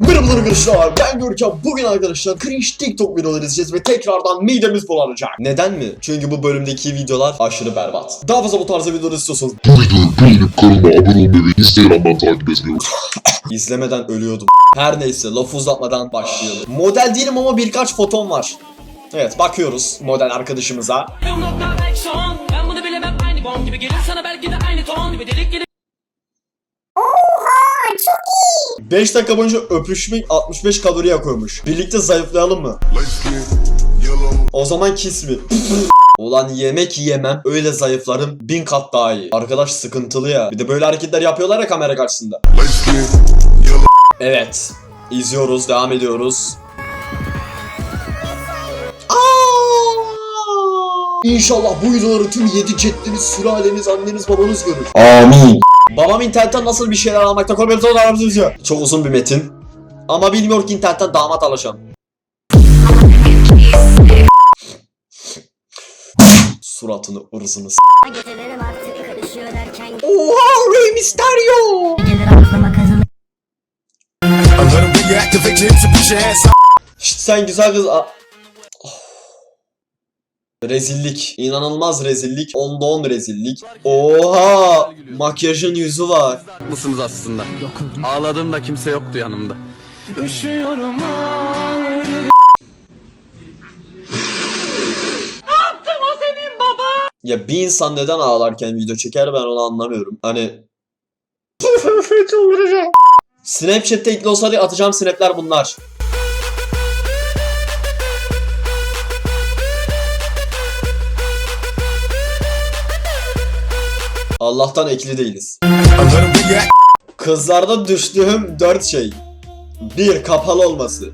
Merhabalar arkadaşlar ben Görkem bugün arkadaşlar cringe TikTok videoları izleyeceğiz ve tekrardan midemiz bulanacak. Neden mi? Çünkü bu bölümdeki videolar aşırı berbat. Daha fazla bu tarzda videolar istiyorsanız Bu videoyu beğenip kanalıma abone olmayı ve Instagram'dan takip etmeyi izlemeden ölüyordum. Her neyse lafı uzatmadan başlayalım. Model değilim ama birkaç fotom var. Evet bakıyoruz model arkadaşımıza. 5 dakika boyunca öpüşmek 65 kalori yakıyormuş. Birlikte zayıflayalım mı? O zaman kiss mi? Ulan yemek yemem öyle zayıflarım bin kat daha iyi. Arkadaş sıkıntılı ya. Bir de böyle hareketler yapıyorlar ya kamera karşısında. Evet. İzliyoruz, devam ediyoruz. İnşallah bu videoları tüm yedi ceddiniz, sülaleniz, anneniz, babanız görür. Amin. Babam internetten nasıl bir şeyler almakta korkuyorum sonra aramızı izliyor. Çok uzun bir metin. Ama bilmiyor ki internetten damat alacağım. Suratını ırzını s- Oha Rey Mysterio! Şşt sen güzel kız... a-. Rezillik. İnanılmaz rezillik. Onda on rezillik. Oha! Makyajın yüzü var. Haklısınız aslında. Ağladığımda kimse yoktu yanımda. Ya bir insan neden ağlarken video çeker ben onu anlamıyorum. Hani... Snapchat'te ekli olsa diye atacağım snapler bunlar. Allah'tan ekli değiliz. Kızlarda düştüğüm 4 şey. 1. Kapalı olması.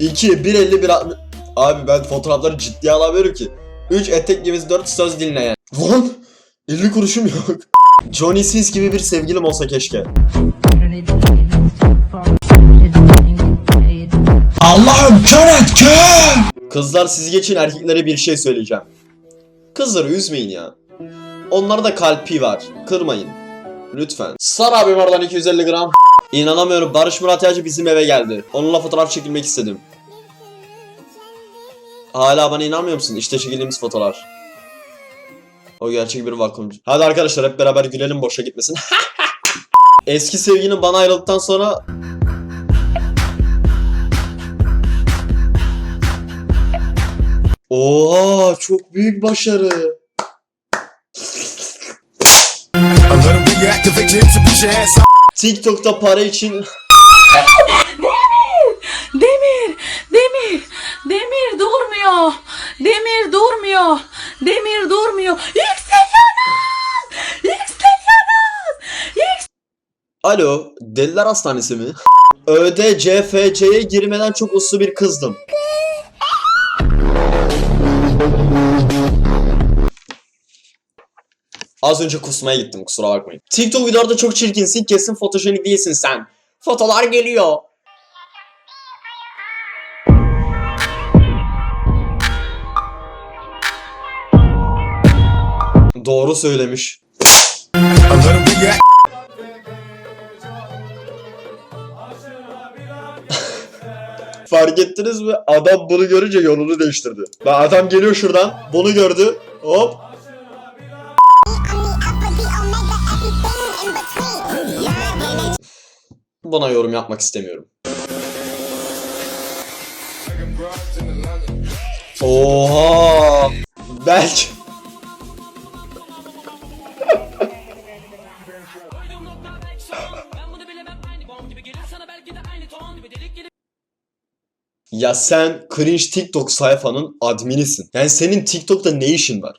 2. 1.50 1.60 Abi ben fotoğrafları ciddiye alamıyorum ki. 3. Etek giyimiz 4. Söz dinleyen. Lan! 50 kuruşum yok. Johnny Sins gibi bir sevgilim olsa keşke. Allah'ım kör et kör! Kızlar siz geçin erkeklere bir şey söyleyeceğim. Kızları üzmeyin ya. Onlarda kalpi var. Kırmayın. Lütfen. Sar abim oradan 250 gram. İnanamıyorum Barış Murat Yağcı bizim eve geldi. Onunla fotoğraf çekilmek istedim. Hala bana inanmıyor musun? İşte çekildiğimiz fotoğraf. O gerçek bir vakumcu. Hadi arkadaşlar hep beraber gülelim boşa gitmesin. Eski sevginin bana ayrıldıktan sonra Oha çok büyük başarı. TikTok'ta para için Demir, Demir, Demir durmuyor. Demir durmuyor. Demir durmuyor. Yükseliyoruz! Yükseliyoruz! Alo, Deliler Hastanesi mi? ÖDCFC'ye girmeden çok uslu bir kızdım. Az önce kusmaya gittim kusura bakmayın. TikTok videolarda çok çirkinsin kesin fotojenik değilsin sen. Fotolar geliyor. Doğru söylemiş. Fark ettiniz mi? Adam bunu görünce yolunu değiştirdi. Adam geliyor şuradan. Bunu gördü. Hop. Buna yorum yapmak istemiyorum. Oha! Belki ya sen cringe TikTok sayfanın adminisin. Yani senin TikTok'ta ne işin var?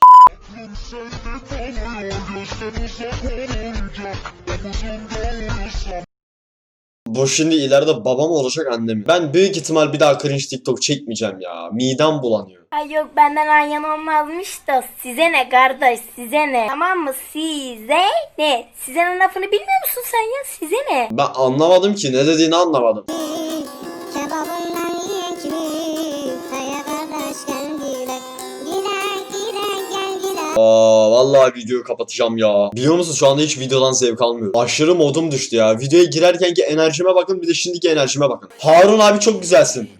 Bu şimdi ileride babam olacak annem. Ben büyük ihtimal bir daha cringe TikTok çekmeyeceğim ya. Midem bulanıyor. Ay yok benden ayyan olmazmış da size ne kardeş size ne tamam mı size ne size ne lafını bilmiyor musun sen ya size ne Ben anlamadım ki ne dediğini anlamadım. Kebabından Aa vallahi videoyu kapatacağım ya. Biliyor musun şu anda hiç videodan zevk almıyorum. Aşırı modum düştü ya. Videoya girerkenki enerjime bakın bir de şimdiki enerjime bakın. Harun abi çok güzelsin.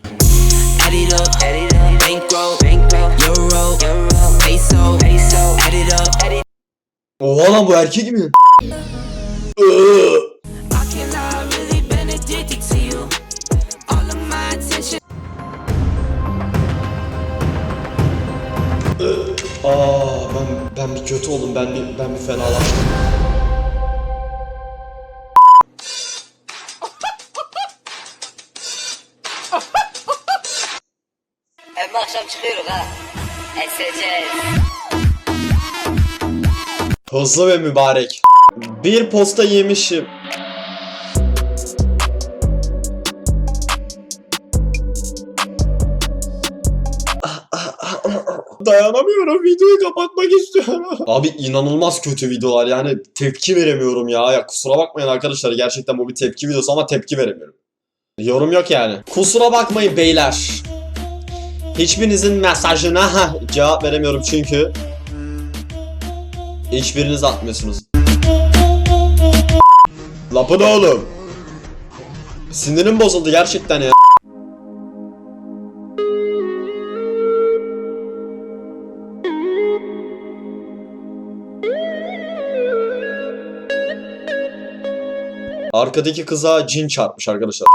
Oha lan bu erkek mi? Aa ben bir kötü oldum. Ben bir ben bir fenalaştım. Hem akşam çıkıyoruz ha. Eseceğiz. Hızlı ve mübarek. Bir posta yemişim. Dayanamıyorum videoyu kapatmak istiyorum. Abi inanılmaz kötü videolar yani tepki veremiyorum ya. Ya kusura bakmayın arkadaşlar gerçekten bu bir tepki videosu ama tepki veremiyorum. Yorum yok yani. Kusura bakmayın beyler. Hiçbirinizin mesajına cevap veremiyorum çünkü Hiçbiriniz atmıyorsunuz. Lapın oğlum. Sinirim bozuldu gerçekten ya. Arkadaki kıza cin çarpmış arkadaşlar.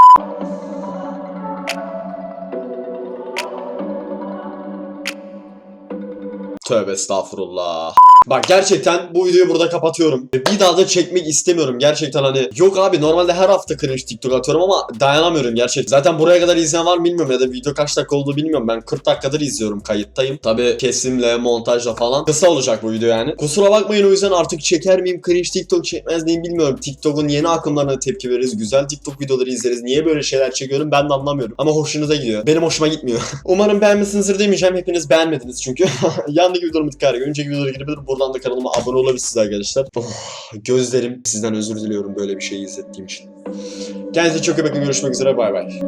Tövbe estağfurullah. Bak gerçekten bu videoyu burada kapatıyorum. Bir daha da çekmek istemiyorum gerçekten hani. Yok abi normalde her hafta cringe TikTok atıyorum ama dayanamıyorum gerçekten. Zaten buraya kadar izleyen var bilmiyorum ya da video kaç dakika oldu bilmiyorum. Ben 40 dakikadır izliyorum kayıttayım. Tabi kesimle montajla falan. Kısa olacak bu video yani. Kusura bakmayın o yüzden artık çeker miyim cringe TikTok çekmez miyim bilmiyorum. TikTok'un yeni akımlarına tepki veririz. Güzel TikTok videoları izleriz. Niye böyle şeyler çekiyorum ben de anlamıyorum. Ama hoşunuza gidiyor. Benim hoşuma gitmiyor. Umarım beğenmişsinizdir demeyeceğim. Hepiniz beğenmediniz çünkü. Yandaki videolarımı tıkar. Önceki videolara girebilir. Buradan da kanalıma abone olabilirsiniz arkadaşlar. Oh, gözlerim. Sizden özür diliyorum böyle bir şey izlettiğim için. Kendinize çok iyi bakın. Görüşmek üzere. Bay bay.